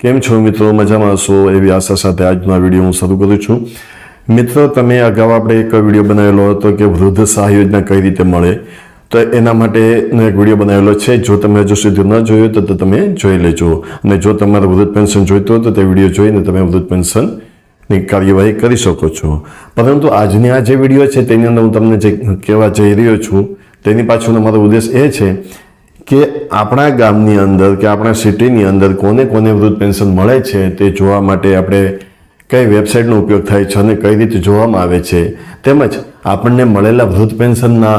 કેમ છો મિત્રો? મજામાં છો એવી આશા સાથે આજનો વીડિયો હું શરૂ કરું છું. મિત્રો, તમે અગાઉ આપણે એક વીડિયો બનાવેલો હતો કે વૃદ્ધ સહાય યોજના કઈ રીતે મળે? તો એના માટે એક વીડિયો બનાવેલો છે. જો તમે હજુ સુધી ન જોયો તો તમે જોઈ લેજો. અને જો તમારે વૃદ્ધ પેન્શન જોઈતું હોય તો તે વીડિયો જોઈને તમે વૃદ્ધ પેન્શનની કાર્યવાહી કરી શકો છો. પરંતુ આજની આ જે વીડિયો છે તેની અંદર હું તમને જે કહેવા જઈ રહ્યો છું, તેની પાછળનો મારો ઉદ્દેશ એ છે કે આપણા ગામની અંદર કે આપણા સિટીની અંદર કોને કોને વૃદ્ધ પેન્શન મળે છે તે જોવા માટે આપણે કઈ વેબસાઇટનો ઉપયોગ થાય છે અને કઈ રીતે જોવામાં આવે છે, તેમજ આપણને મળેલા વૃદ્ધ પેન્શનના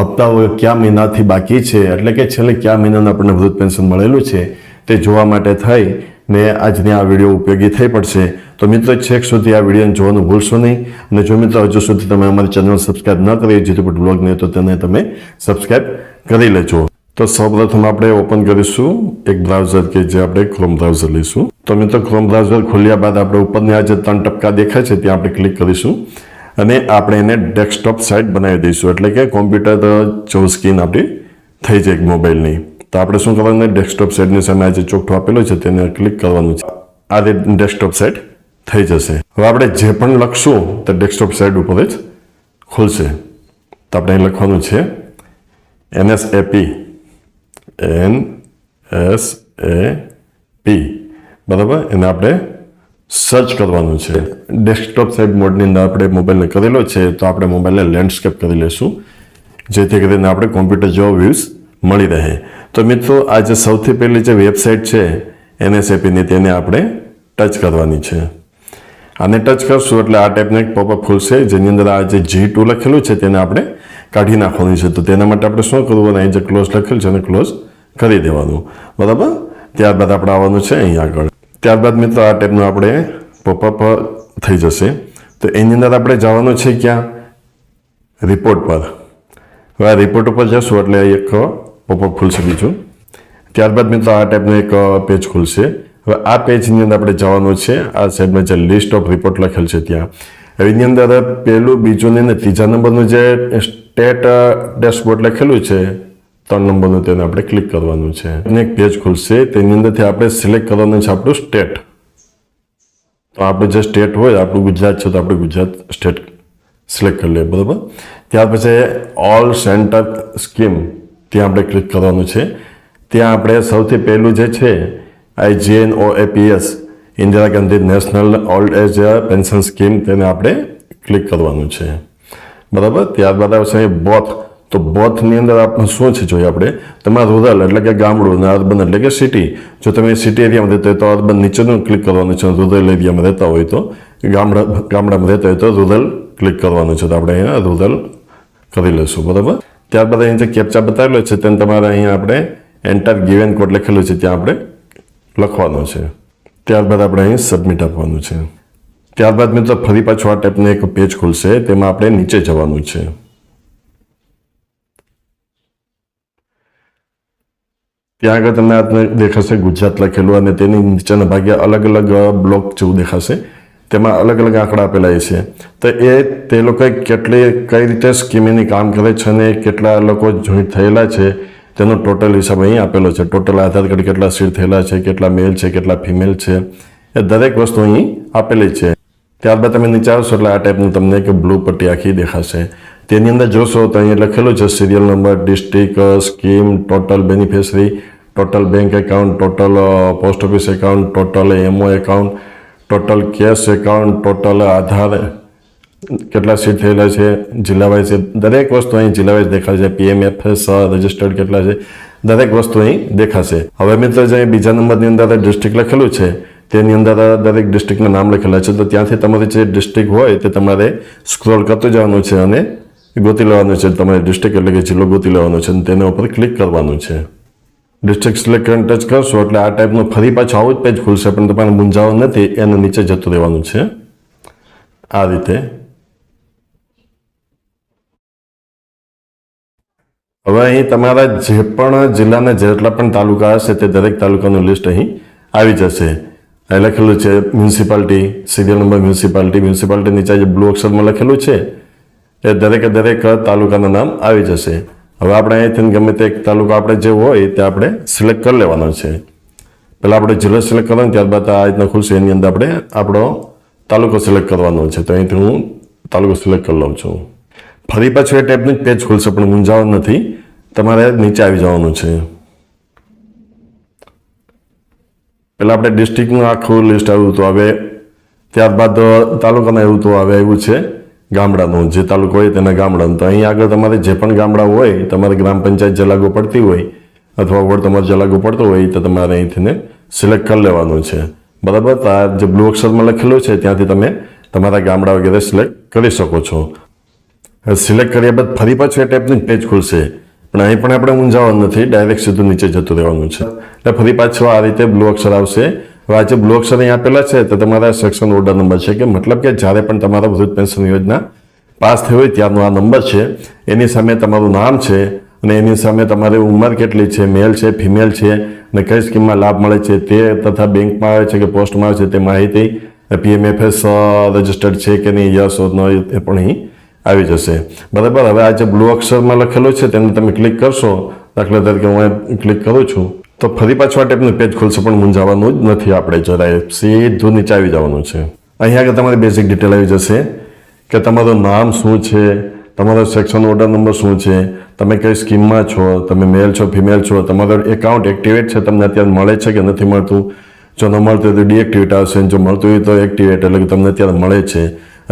હપ્તાઓ કયા મહિનાથી બાકી છે, એટલે કે છેલ્લે કયા મહિનાનું આપણને વૃદ્ધ પેન્શન મળેલું છે, તે જોવા માટે થઈ ને આજની આ વીડિયો ઉપયોગી થઈ પડશે. તો મિત્રો, છેક સુધી આ વિડીયોને જોવાનું ભૂલશો નહીં. અને જો મિત્રો, હજુ સુધી તમે અમારી ચેનલ સબસ્ક્રાઇબ ન કરી જીતુપટ બ્લોગ નહીં તો તેને તમે સબસ્ક્રાઈબ કરી લેજો. તો સૌપ્રથમ આપણે ઓપન કરીશું. એક બ્રાઉઝર કે જે આપણે ક્રોમ બ્રાઉઝર લઈશું. તો મિત્રો ક્રોમ બ્રાઉઝર ખોલ્યા બાદ આપણે ઉપરની આ જે ત્રણ ટપકા દેખાય છે, ત્યાં આપણે ક્લિક કરીશું. અને આપણે એને ડેસ્કટોપ સાઇટ બનાવી દઈશું. એટલે કે કોમ્પ્યુટર જેવું સ્ક્રીન આપણી થઈ જાય મોબાઈલની તો આપણે શું કરવાનું ડેસ્કટોપ સાઇટની સામે આ જે ચોખ્ઠો આપેલો છે, તેને ક્લિક કરવાનું છે. આ રીતે ડેસ્કટોપ સાઇટ થઈ જશે. હવે આપણે જે પણ લખશું, તે ડેસ્કટોપ સાઇટ ઉપર જ ખુલશે. તો આપણે લખવાનું છે NSAP N S A P બરાબર? એને આપણે સર્ચ કરવાનું છે. ડેસ્કટોપ સાઇડ મોડની અંદર આપણે મોબાઈલને કરેલો છે, તો આપણે મોબાઈલને લેન્ડસ્કેપ કરી લઈશું જેથી કરીને આપણે કોમ્પ્યુટર જેવો વ્યૂઝ મળી રહે. તો મિત્રો, આ જે સૌથી પહેલી જે વેબસાઇટ છે એનએસએપીની તેને આપણે ટચ કરવાની છે. આને ટચ કરશું એટલે આ ટાઈપનું એક પોપઅપ ખુલશે, જેની અંદર આ જે જી ટુ લખેલું છે, તેને આપણે કાઢી નાખવાની છે. તો તેના માટે આપણે શું કરવું અને અહીં જે ક્લોઝ લખેલ છે એને ક્લોઝ કરી દેવાનું. બરાબર? ત્યારબાદ આપણે આવવાનું છે અહીં આગળ. ત્યારબાદ મિત્રો આ ટાઈપનું આપણે પોપઅપ થઈ જશે. તો એની અંદર આપણે જવાનું છે ક્યાં? રિપોર્ટ પર. હવે આ રિપોર્ટ ઉપર જશું એટલે એક પોપઅપ ખુલશે બીજું. ત્યારબાદ મિત્રો આ ટાઈપનું એક પેજ ખુલશે. હવે આ પેજની અંદર આપણે જવાનું છે. આ સાઈડમાં જે લિસ્ટ ઓફ રિપોર્ટ લખેલ છે ત્યાં. એની અંદર પહેલું બીજું ને ત્રીજા નંબરનું જે સ્ટેટ ડેશબોર્ડ લખેલું છે, ત્રણ નંબરનું તેને આપણે ક્લિક કરવાનું છે. અને એક પેજ ખુલશે, તેની અંદરથી આપણે સિલેક્ટ કરવાનું છે આપણું સ્ટેટ. તો આપણું જે સ્ટેટ હોય, આપણું ગુજરાત છે, તો આપણે ગુજરાત સ્ટેટ સિલેક્ટ કરી લઈએ, બરાબર? ત્યાર પછી ઓલ સેન્ટર સ્કીમ, ત્યાં આપણે ક્લિક કરવાનું છે. ત્યાં આપણે સૌથી પહેલું જે છે IGN O APS Indira Gandhi national old age pension scheme તેને આપણે ક્લિક કરવાનું છે. બરાબર? ત્યારબાદ આવશે બોથ. તો બોથની અંદર આપણે શું છે જોઈએ આપણે? તમારા રૂરલ, એટલે કે ગામડું અને અર્બન, એટલે કે સિટી જો તમે સિટી એરિયામાં રહેતા હોય તો અર્બન નીચેનું ક્લિક કરવાનું છે રૂરલ એરિયામાં રહેતા હોય તો ગામડા, ગામડામાં રહેતા હોય તો રૂરલ ક્લિક કરવાનું છે. તો આપણે અહીંયા રૂરલ કરી લઈશું. બરાબર? ત્યારબાદ અહીં જે કેપ્ચા બતાવેલો છે, તેને તમારે અહીંયા આપણે એન્ટર ગિવેન કોડ લખેલું છે, ત્યાં આપણે લખવાનો છે. ત્યારબાદ આપણે અહીં સબમિટ આપવાનું છે. ત્યારબાદ મિત્રો, ફરી પાછું આ ટાઈપનું એક પેજ ખુલશે, તેમાં આપણે નીચે જવાનું છે. ત્યાં આગળ તમને આ દેખાશે ગુજરાત લખેલું અને તેની નીચેના ભાગે અલગ અલગ બ્લોક જેવું દેખાશે. તેમાં અલગ અલગ આંકડા આપેલા છે. તો એ તે લોકોએ કેટલી કઈ રીતે સ્કીમની કામ કરે છે અને કેટલા લોકો જોઈન્ટ થયેલા છે તેનો ટોટલ હિસાબ અહીં આપેલો છે. ટોટલ આધાર કાર્ડ કેટલા સીટ થયેલા છે, કેટલા મેલ છે, કેટલા ફિમેલ છે, એ દરેક વસ્તુ અહીં આપેલી છે. ત્યારબાદ તમે નીચે આવશો એટલે આ ટાઈપનું તમને એક બ્લુ પટ્ટી આખી દેખાશે. તેની અંદર જોશો તો અહીં લખેલું છે serial number district scheme total beneficiary total bank account total post office account total M O account total cash account total Aadhaar કેટલા સીટ થયેલા છે જિલ્લા વાઇઝ દરેક વસ્તુ અહીં જિલ્લા વાઇઝ દેખાય છે પીએમએફએસ રજિસ્ટર્ડ કેટલા છે, દરેક વસ્તુ અહીં દેખાશે. હવે મિત્રો, જે બીજા નંબરની અંદર ડિસ્ટ્રિક્ટ લખેલું છે, તેની અંદર દરેક ડિસ્ટ્રિક્ટના નામ લખેલા છે, તો ત્યાંથી તમારી જે ડિસ્ટ્રિક્ટ હોય તે તમારે સ્ક્રોલ કરતું જવાનું છે અને ગોતી લેવાનું છે. તમારે ડિસ્ટ્રિક્ટ એટલે કે જિલ્લો ગોતી લેવાનો છે અને તેના ઉપર ક્લિક કરવાનું છે. ડિસ્ટ્રિક્ટ સિલેક્ટ ટચ કરશો એટલે આ ટાઈપનું ફરી પાછું આવું જ પેજ ખુલશે, પણ તમારે મૂંઝાવું નથી, એને નીચે જતું રહેવાનું છે. આ રીતે હવે અહીં તમારા જે પણ જિલ્લાના જેટલા પણ તાલુકા હશે તે દરેક તાલુકાનું લિસ્ટ અહીં આવી જશે. અહીં લખેલું છે municipality, serial number municipality municipality નીચે જે બ્લુ અક્ષરમાં લખેલું છે એ દરેકે દરેક તાલુકાનું નામ આવી જશે. હવે આપણે અહીંથી ગમે તે એક તાલુકો આપણે જે હોય તે આપણે સિલેક્ટ કરી લેવાનો છે. પહેલાં આપણે જિલ્લો સિલેક્ટ કરવાનો, ત્યારબાદ આ રીતના ખુલશે, એની અંદર આપણે આપણો તાલુકો સિલેક્ટ કરવાનો છે. તો અહીંથી હું તાલુકો સિલેક્ટ કરી લઉં છું. ફરી પાછું એ ટાઈપનું જ પેજ ખુલશે, પણ મૂંઝાવાનું નથી. તમારે નીચે આવી જવાનું છે. પહેલાં આપણે ડિસ્ટ્રિક્ટનું આખું લિસ્ટ આવ્યું હતું. હવે ત્યારબાદ તાલુકાના એવું તો હવે આવ્યું છે, ગામડાનું. જે તાલુકો હોય તેના ગામડાનું. તો અહીં આગળ તમારે જે પણ ગામડા હોય, તમારે ગ્રામ પંચાયત જે લાગુ પડતી હોય, અથવા વોર્ડ તમારે જે લાગુ પડતો હોય તો તમારે અહીંથી સિલેક્ટ કરી લેવાનું છે. બરાબર? આ જે બ્લુ અક્ષરમાં લખેલું છે, ત્યાંથી તમે તમારા ગામડા વગેરે સિલેક્ટ કરી શકો છો. સિલેક્ટ કર્યા બાદ ફરી પાછું એ ટાઈપનું પેજ ખુલશે. પણ અહીં પણ આપણે મૂંઝાવાનું નથી ડાયરેક્ટ સીધું નીચે જતું રહેવાનું છે. એટલે ફરી પાછો આ રીતે બ્લુ અક્ષર આવશે. હવે આ જે બ્લુ અક્ષર અહીં આપેલા છે, તો તમારા સેક્શન ઓર્ડર નંબર છે, કે મતલબ કે જ્યારે પણ તમારા વૃદ્ધ પેન્શન યોજના પાસ થઈ હોય ત્યારનો આ નંબર છે. એની સામે તમારું નામ છે અને એની સામે તમારી ઉંમર કેટલી છે મેલ છે ફિમેલ છે અને કઈ સ્કીમમાં લાભ મળે છે તે તથા બેંકમાં આવે છે કે પોસ્ટમાં આવે છે તે માહિતી પીએમએફએસ રજિસ્ટર્ડ છે કે નહીં, યસ ઓર નો એ પણ અહીં આવી જશે. બરાબર? હવે આ જે બ્લુ અક્ષરમાં લખેલું છે, તેને તમે ક્લિક કરશો, દાખલા તરીકે હું ક્લિક કરું છું, તો ફરી પાછું આ ટાઈપનું પેજ ખુલશે, પણ મૂંઝાવાનું જ નથી આપણે, જરાય સીધું નીચે આવી જવાનું છે. અહીં આગળ તમારી બેઝિક ડિટેલ આવી જશે કે તમારું નામ શું છે, તમારો સેક્શન ઓર્ડર નંબર શું છે, તમે કઈ સ્કીમમાં છો, તમે મેલ છો ફિમેલ છો, તમારો એકાઉન્ટ એક્ટિવેટ છે, તમને અત્યારે મળે છે કે નથી મળતું? જો ન મળતું હોય તો ડીએક્ટિવેટ આવશે, જો મળતું હોય તો એક્ટિવેટ એટલે કે તમને અત્યારે મળે છે.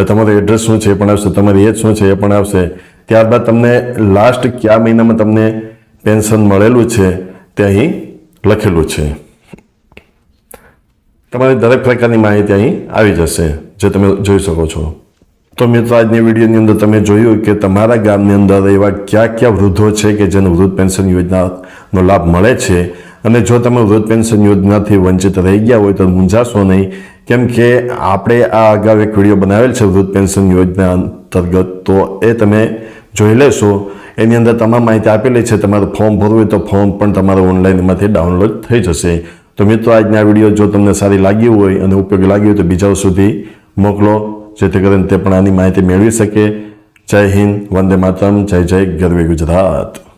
તમારું એડ્રેસ શું છે એ પણ આવશે, તમારી એજ શું છે એ પણ આવશે. ત્યારબાદ તમને લાસ્ટ કયા મહિનામાં તમને પેન્શન મળેલું છે તે અહીં લખેલું છે. તમારી દરેક પ્રકારની માહિતી અહીં આવી જશે, જે તમે જોઈ શકો છો. તો મિત્રો, આજની વિડીયોની અંદર તમે જોયું કે તમારા ગામની અંદર એવા કયા કયા વૃદ્ધો છે કે જેને વૃદ્ધ પેન્શન યોજનાનો લાભ મળે છે? અને જો તમે વૃદ્ધ પેન્શન યોજનાથી વંચિત રહી ગયા હોય તો મૂંઝાશો નહીં. કેમ કે આપણે આ અગાઉ એક વીડિયો બનાવેલ છે વૃદ્ધ પેન્શન યોજના અંતર્ગત, તો એ તમે જોઈ લેશો. એની અંદર તમામ માહિતી આપેલી છે. તમારું ફોર્મ ભરવું હોય તો ફોર્મ પણ તમારું ઓનલાઈનમાંથી ડાઉનલોડ થઈ જશે. તો મિત્રો, આજના આ વીડિયો જો તમને સારી લાગી હોય અને ઉપયોગી લાગી હોય તો બીજાઓ સુધી મોકલો, જેથી કરીને તે પણ આની માહિતી મેળવી શકે. જય હિન્દ, વંદે માતરમ, જય જય ગરવી ગુજરાત.